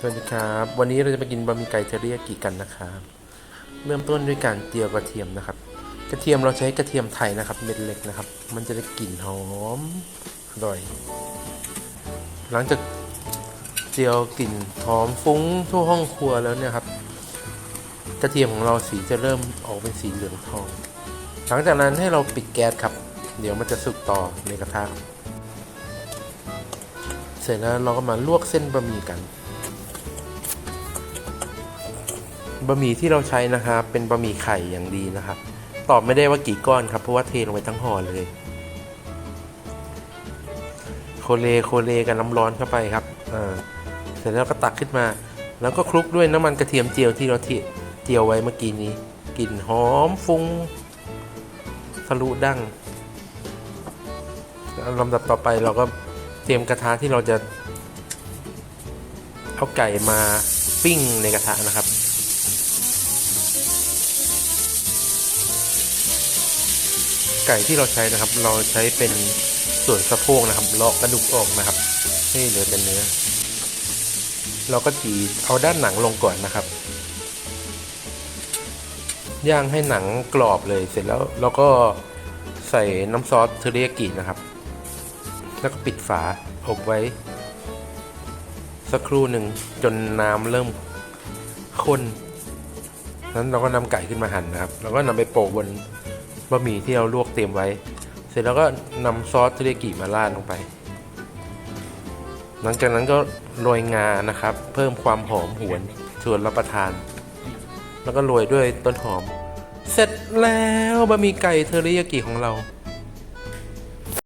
สวัสดีครับ วันนี้เราจะไปกินบะหมี่ไก่เทอริยากิกันนะครับเริ่มต้นด้วยการเจียวกระเทียมนะครับ กระเทียมเราใช้กระเทียมไทยนะครับเม็ดเล็กนะครับ มันจะได้กลิ่นหอมอร่อย หลังจากเจียวกลิ่นหอมฟุ้งทั่วห้องครัวแล้วเนี่ยครับ กระเทียมของเราสีจะเริ่มออกเป็นสีเหลืองทอง หลังจากนั้นให้เราปิดแก๊สครับ เดี๋ยวมันจะสุกต่อในกระทะเสร็จแล้วเราก็มาลวกเส้นบะหมี่กัน บะหมี่ที่เราใช้นะครับ เป็นบะหมี่ไข่อย่างดีนะครับ ตอบไม่ได้ว่ากี่ก้อนครับ เพราะว่าเทลงไปทั้งห่อเลย โคเลโคเลกับน้ำร้อนเข้าไปครับอ่าเสร็จแล้วก็ตักขึ้นมา แล้วก็คลุกด้วยน้ำมันกระเทียมเจียวที่เราเจียวไว้เมื่อกี้นี้กลิ่นหอมฟุ้งทะลุดั้งลำดับต่อไปเราก็เตรียมกระทะที่เราจะเอาไก่มาปิ้งในกระทะนะครับ ไก่ที่เราใช้นะครับ เราใช้เป็นส่วนสะโพกนะครับเลาะกระดูกออกนะครับให้เหลือแต่เนื้อ เราก็จีเอาด้านหนังลงก่อนนะครับ ย่างให้หนังกรอบเลยเสร็จแล้วเราก็ใส่น้ำซอสเทอริยากินะครับ แล้วก็ปิดฝาอบไว้ สักครู่หนึ่งจนน้ำเริ่มข้นนั้นเราก็นำไก่ขึ้นมาหั่นนะครับ แล้วก็นำไปโปะบน บะหมี่ที่เราลวกเตรียมไว้ เสร็จแล้วก็นำซอสเทอริยากิมาราดลงไป หลังจากนั้นก็โรยงานะครับ เพิ่มความหอมหวนชวนรับประทาน แล้วก็โรยด้วยต้นหอม เสร็จแล้วบะหมี่ไก่เทอริยากิของเรา